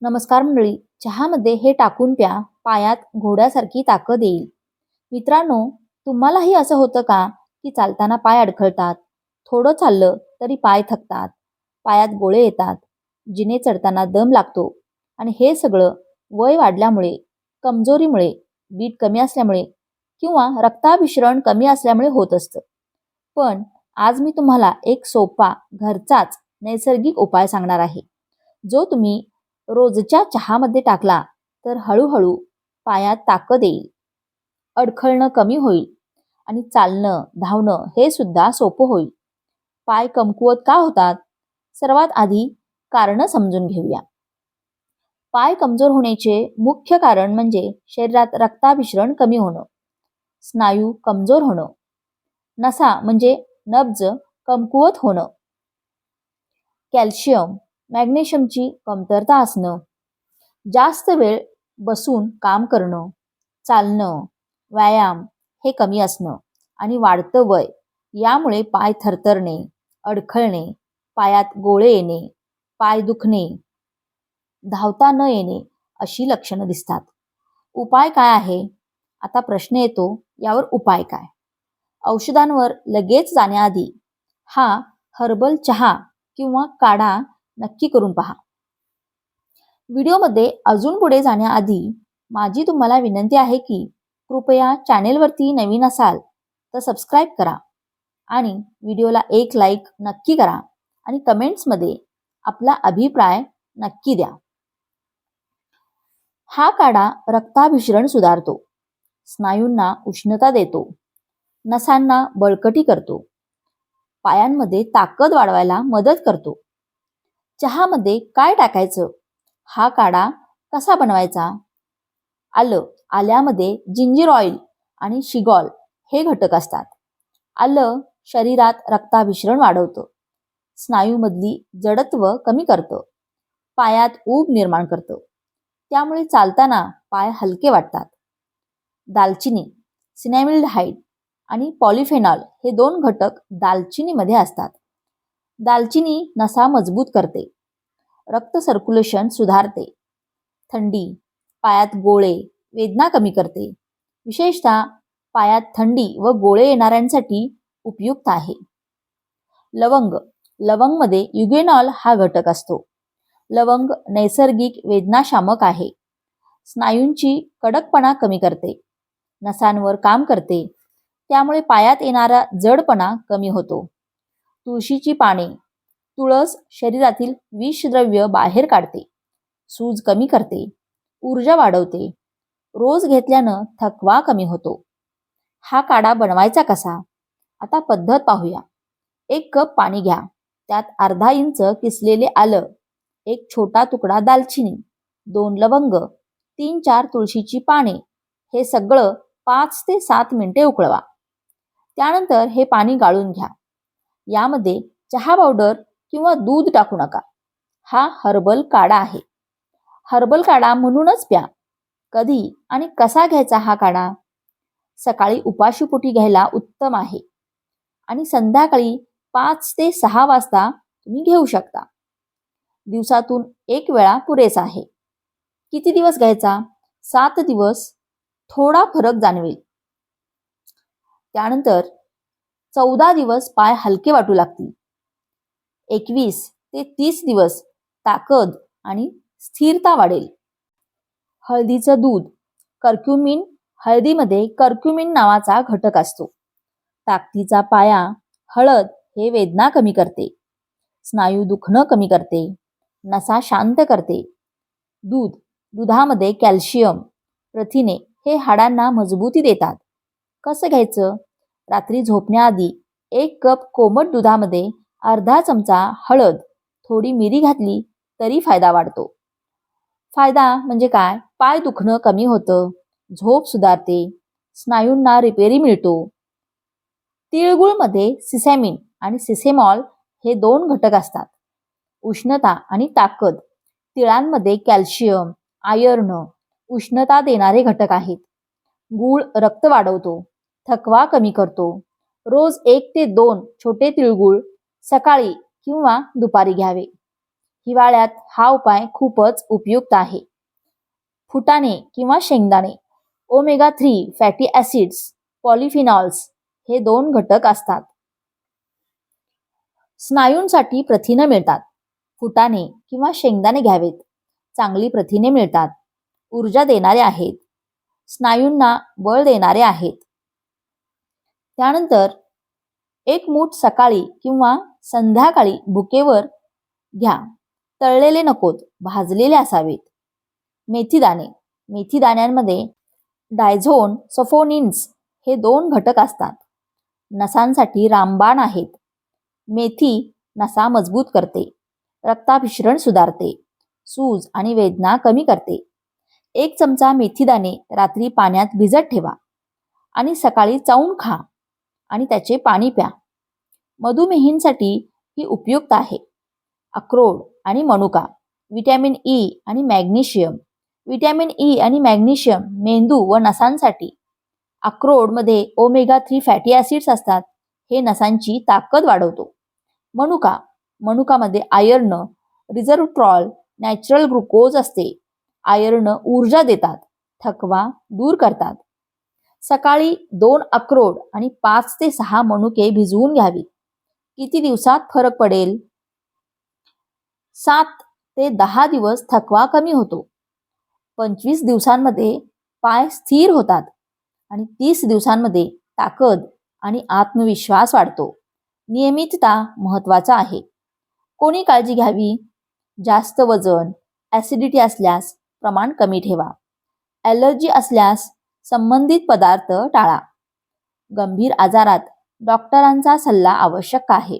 नमस्कार मंडळी चहामध्ये हे टाकून प्या पायात घोड्यासारखी ताकद येईल. मित्रांनो तुम्हालाही असं होतं का की चालताना पाय अडखळतात? थोडं चाललं तरी पाय थकतात. पायात गोळे येतात. जिने चढताना दम लागतो. आणि हे सगळं वय वाढल्यामुळे कमजोरीमुळे बीट कमी असल्यामुळे किंवा रक्ताभिसरण कमी असल्यामुळे होत असतं. पण आज मी तुम्हाला एक सोपा घरचाच नैसर्गिक उपाय सांगणार आहे. जो तुम्ही रोजच्या चहामध्ये टाकला तर हळूहळू पायात ताकद येईल. अडखळणं कमी होईल आणि चालणं धावणं हे सुद्धा सोपं होईल. पाय कमकुवत का होतात? सर्वात आधी कारणं समजून घेऊया. पाय कमजोर होण्याचे मुख्य कारण म्हणजे शरीरात रक्ताभिसरण कमी होणं स्नायू कमजोर होणं नसा म्हणजे नब्ज कमकुवत होणं. कॅल्शियम मॅग्नेशियमची कमतरता असणं. जास्त वेळ बसून काम करणं चालणं व्यायाम हे कमी असणं आणि वाढतं वय यामुळे पाय थरथरणे अडखळणे पायात गोळे येणे पाय दुखणे धावता न येणे अशी लक्षणं दिसतात. उपाय काय आहे? आता प्रश्न येतो यावर उपाय काय? औषधांवर लगेच जाण्याआधी हा हर्बल चहा किंवा काढा नक्की करून पहा. व्हिडिओमध्ये अजून पुढे जाण्याआधी माझी तुम्हाला विनंती आहे की कृपया चॅनेलवरती नवीन असाल तर सबस्क्राईब करा आणि व्हिडिओला एक लाईक नक्की करा आणि कमेंट्समध्ये आपला अभिप्राय नक्की द्या. हा काढा रक्ताभिसरण सुधारतो. स्नायूंना उष्णता देतो. नसांना बळकटी करतो. पायांमध्ये ताकद वाढवायला मदत करतो. चहामध्ये काय टाकायचं? हा काढा. कसा बनवायचा? आलं. आल्यामध्ये जिंजीर ऑइल आणि शिगॉल हे घटक असतात. आलं. शरीरात रक्ताभिसरण वाढवतं. स्नायूमधली जडत्व कमी करतं. पायात ऊब निर्माण करतं. त्यामुळे चालताना पाय हलके वाटतात. दालचिनी सिनॅमिल्डहाईड आणि पॉलिफेनॉल हे दोन घटक दालचिनीमध्ये असतात. दालचिनी नसा मजबूत करते. रक्त सर्क्युलेशन सुधारते. थंडी पायात गोळे वेदना कमी करते. विशेषतः पायात थंडी व गोळे येणाऱ्यांसाठी उपयुक्त आहे. लवंग लवंगमध्ये युगेनॉल हा घटक असतो. लवंग नैसर्गिक वेदनाशामक आहे. स्नायूंची कडकपणा कमी करते. नसांवर काम करते. त्यामुळे पायात येणारा जडपणा कमी होतो. तुळशीची पाने. तुळस शरीरातील विषद्रव्य बाहेर काढते. सूज कमी करते. ऊर्जा वाढवते. रोज घेतल्यानं थकवा कमी होतो. हा काढा बनवायचा कसा? आता पद्धत पाहूया. एक कप पाणी घ्या. त्यात अर्धा इंच किसलेले आलं एक छोटा तुकडा दालचिनी दोन लवंग तीन चार तुळशीची पाने हे सगळं पाच ते सात मिनिटे उकळवा. त्यानंतर हे पाणी गाळून घ्या. यामध्ये चहा पावडर किंवा दूध टाकू नका. हा हर्बल काढा आहे. हर्बल काढा म्हणूनच प्या. कधी आणि कसा घ्यायचा हा काढा? सकाळी उपाशीपोटी घ्यायला उत्तम आहे. आणि संध्याकाळी पाच ते सहा वाजता तुम्ही घेऊ शकता. दिवसातून एक वेळा पुरेसा आहे. किती दिवस घ्यायचा? सात दिवस. थोडा फरक जाणवेल. त्यानंतर चौदा दिवस पाय हलके वाटू लागतील. एकवीस ते तीस दिवस ताकद आणि स्थिरता वाढेल. हळदीचं दूध कर्क्युमिन हळदीमध्ये कर्क्युमिन नावाचा घटक असतो. ताकदीचा पाया हळद हे वेदना कमी करते. स्नायू दुखणं कमी करते. नसा शांत करते. दूध दुधामध्ये कॅल्शियम प्रथिने हे हाडांना मजबूती देतात. कसं घ्यायचं? रात्री झोपण्याआधी एक कप कोमट दुधामध्ये अर्धा चमचा हळद थोडी मिरी घातली तरी फायदा वाढतो. फायदा म्हणजे काय? पाय दुखणं कमी होतं झोप सुधारते स्नायूंना रिपेरी मिळतो. तिळगुळमध्ये सिसॅमिन आणि सिसेमॉल हे दोन घटक असतात. उष्णता आणि ताकद तिळांमध्ये कॅल्शियम आयर्न उष्णता देणारे घटक आहेत. गूळ रक्त वाढवतो. थकवा कमी करतो. रोज एक ते दोन छोटे तिळगुळ सकाळी किंवा दुपारी घ्यावे. हिवाळ्यात हा उपाय खूपच उपयुक्त आहे. फुटाणे किंवा शेंगदाणे omega three fatty acids polyphenols हे दोन घटक असतात. स्नायूंसाठी प्रथिनं मिळतात. फुटाणे किंवा शेंगदाणे घ्यावेत. चांगली प्रथिने मिळतात. ऊर्जा देणारे आहेत. स्नायूंना बळ देणारे आहेत. त्यानंतर एक मूठ सकाळी किंवा संध्याकाळी भुकेवर घ्या. तळलेले नकोत भाजलेले असावेत. मेथीदाणे मेथीदाण्यांमध्ये डायझोन सफोनिन्स हे दोन घटक असतात. नसांसाठी रामबाण आहेत. मेथी नसा मजबूत करते. रक्ताभिसरण सुधारते. सूज आणि वेदना कमी करते. एक चमचा मेथीदाणे रात्री पाण्यात भिजत ठेवा आणि सकाळी चावून खा. आणि त्याचे पाणी प्या. मधुमेहींसाठी ही उपयुक्त आहे. अक्रोड आणि मनुका विटॅमिन ई आणि मॅग्नेशियम विटॅमिन ई आणि मॅग्नेशियम मेंदू व नसांसाठी. अक्रोडमध्ये ओमेगा थ्री फॅटी ॲसिड्स असतात. हे नसांची ताकद वाढवतो. मनुका मनुकामध्ये आयर्न रिझर्वट्रॉल नॅचरल ग्लुकोज असते. आयर्न ऊर्जा देतात थकवा दूर करतात. सकाळी दोन अक्रोड आणि पाच ते सहा मनुके भिजवून घ्यावी किती दिवसात फरक पडेल? सात ते दहा दिवस थकवा कमी होतो. पंचवीस दिवसांमध्ये पाय स्थिर होतात आणि तीस दिवसांमध्ये ताकद आणि आत्मविश्वास वाढतो. नियमितता महत्त्वाचा आहे. कोणी काळजी घ्यावी? जास्त वजन ॲसिडिटी असल्यास प्रमाण कमी ठेवा. ॲलर्जी असल्यास संबंधित पदार्थ टाळा. गंभीर आजारात डॉक्टरांचा सल्ला आवश्यक आहे.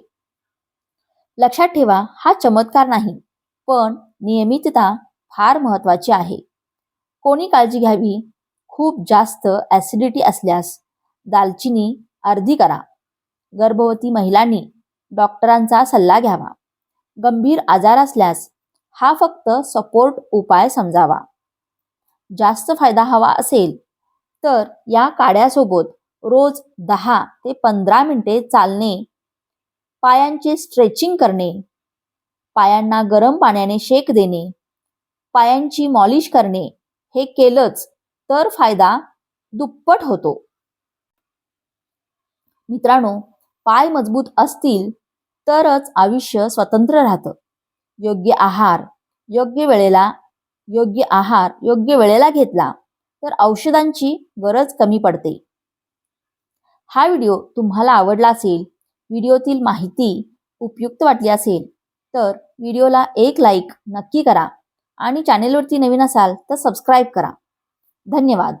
लक्षात ठेवा हा चमत्कार नाही पण नियमितता फार महत्वाची आहे. कोणी काळजी घ्यावी? खूप जास्त ॲसिडिटी असल्यास दालचिनी अर्धी करा. गर्भवती महिलांनी डॉक्टरांचा सल्ला घ्यावा. गंभीर आजार असल्यास हा फक्त सपोर्ट उपाय समजावा. जास्त फायदा हवा असेल तर या काड्यासोबत रोज दहा ते पंधरा मिनिटे चालणे पायांचे स्ट्रेचिंग करणे पायांना गरम पाण्याने शेक देणे पायांची मॉलिश करणे हे केलंच तर फायदा दुप्पट होतो. मित्रांनो पाय मजबूत असतील तरच आयुष्य स्वतंत्र राहतं. योग्य आहार योग्य वेळेला योग्य आहार योग्य वेळेला घेतला. तर औषधांची गरज कमी पडते. हा व्हिडिओ तुम्हाला आवडला असेल व्हिडिओतील माहिती उपयुक्त वाटली असेल तर व्हिडिओला एक लाईक नक्की करा आणि चॅनेलवरती नवीन असाल तर सबस्क्राईब करा. धन्यवाद.